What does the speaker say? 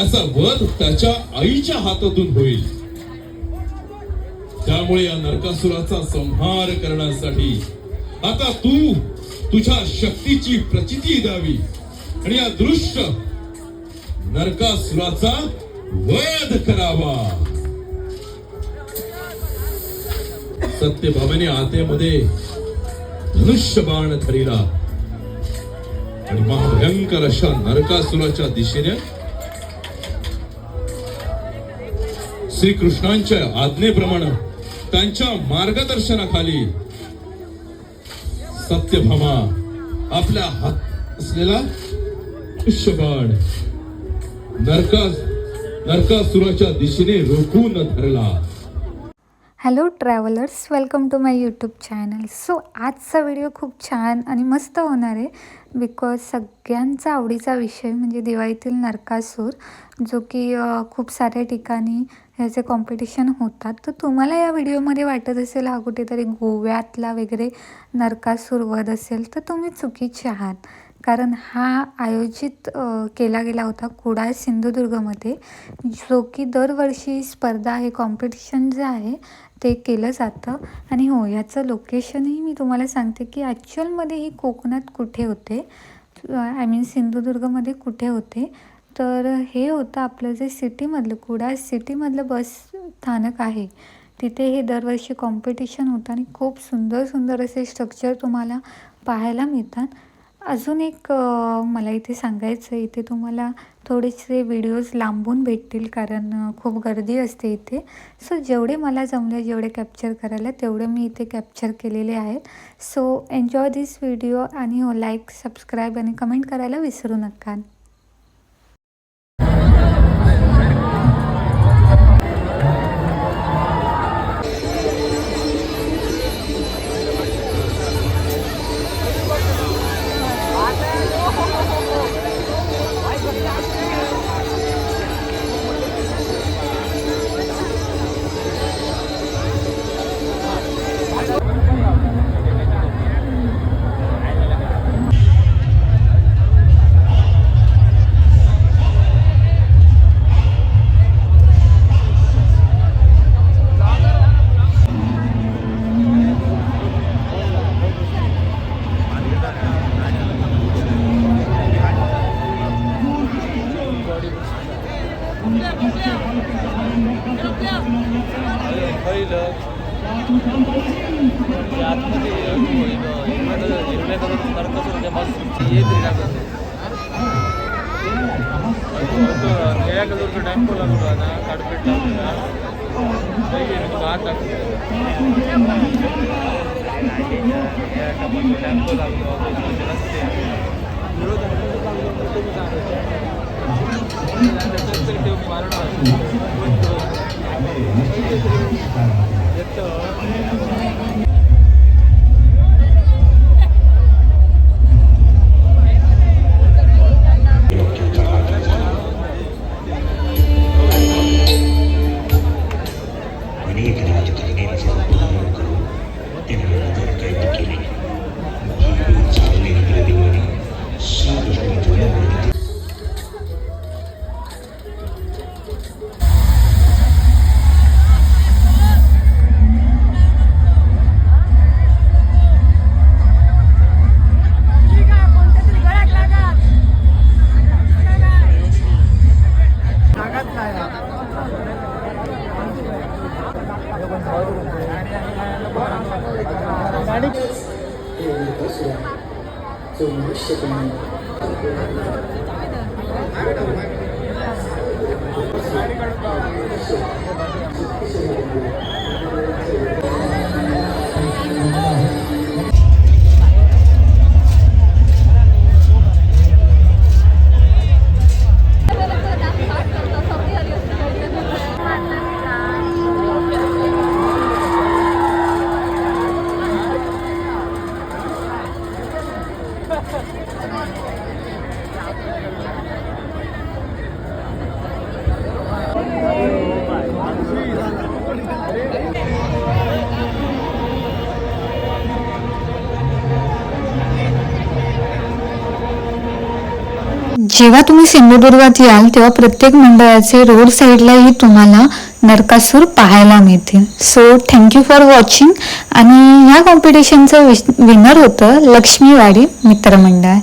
त्याचा वध त्याच्या आईच्या हातातून होईल. त्यामुळे या नरकासुराचा संहार करण्यासाठी आता तू तुझ्या शक्तीची प्रचिती द्यावी. आणि या दृश्य नरकासुराचा वध करावा. सत्यभामाने आतेमध्ये धनुष्यबाण धरिला. आणि महाभयंकर अशा नरकासुराच्या दिशेने श्रीकृष्णांच्या आज्ञेप्रमाणे त्यांच्या मार्गदर्शनाखाली सत्यभामा आपल्या हात असलेला धनुष्यबाण नरका नरकासुराच्या दिशेने रोखून धरला. Hello travellers welcome to my YouTube channel so आजचा व्हिडिओ खूप छान आणि मस्त होणार आहे बिकॉज सगळ्यांचा आवडीचा विषय म्हणजे दिवाळीतील नरकासूर जो की खूप साऱ्या ठिकाणी ह्याचे कॉम्पिटिशन होतात. तर तुम्हाला या व्हिडिओमध्ये वाटत असेल हा कुठेतरी गोव्यातला वगैरे नरकासूर वध असेल तर तुम्ही चुकीचे आहात. कारण हा आयोजित केला गेला होता कुडाळ सिंधुदुर्गमध्ये जो की दरवर्षी स्पर्धा हे कॉम्पिटिशन जे आहे ते केलं जातं. आणि हो याचं लोकेशनही मी तुम्हाला सांगते की ॲक्च्युअलमध्ये ही कोकणात कुठे होते? आय मीन सिंधुदुर्गमध्ये कुठे होते? तर हे होतं आपलं जे सिटीमधलं कुडाळ सिटीमधलं बस स्थानक आहे. तिथे हे दरवर्षी कॉम्पिटिशन होतं आणि खूप सुंदर सुंदर असे स्ट्रक्चर तुम्हाला पाहायला मिळतात. अजून एक मला इथे सांगायचं आहे इथे तुम्हाला थोडेसे व्हिडिओज लांबून भेटतील कारण खूप गर्दी असते इथे. सो जेवढे मला जमले जेवढे कॅप्चर करायला तेवढे मी इथे कॅप्चर केलेले आहेत. सो एन्जॉय दिस व्हिडिओ आणि हो लाईक सबस्क्राईब आणि कमेंट करायला विसरू नका. ಆತ್ಮೀಯ ಇದು ಇರಬೇಕಾದ್ರೆ ಇರಬೇಕಾದ್ರೆ ನರಕಸರು ಬಸ್ ಏತಿರಾಗ್ತದೆ ಹೇಗಾದ್ರೂ ಟೈಮ್ ಕೊಡೋದು ಅದನ್ನ ಕಡ್ಬಿಟ್ಟು ಕೈಗೆ ಮಾತಾಡ್ತದೆ ಟೈಮ್ ಕೊಡೋದು ಜಾಸ್ತಿ ವಿರೋಧ ಮಾರಣ Ito. というのをしてたのい。जेव्हा तुम्ही सिंधुदुर्गात याल तेव्हा प्रत्येक मंडळाचे रोड साईडलाही तुम्हाला नरकासूर पाहायला मिळतील. सो थँक्यू फॉर वॉचिंग आणि ह्या कॉम्पिटिशनचं विनर होतं लक्ष्मीवाडी मित्रमंडळ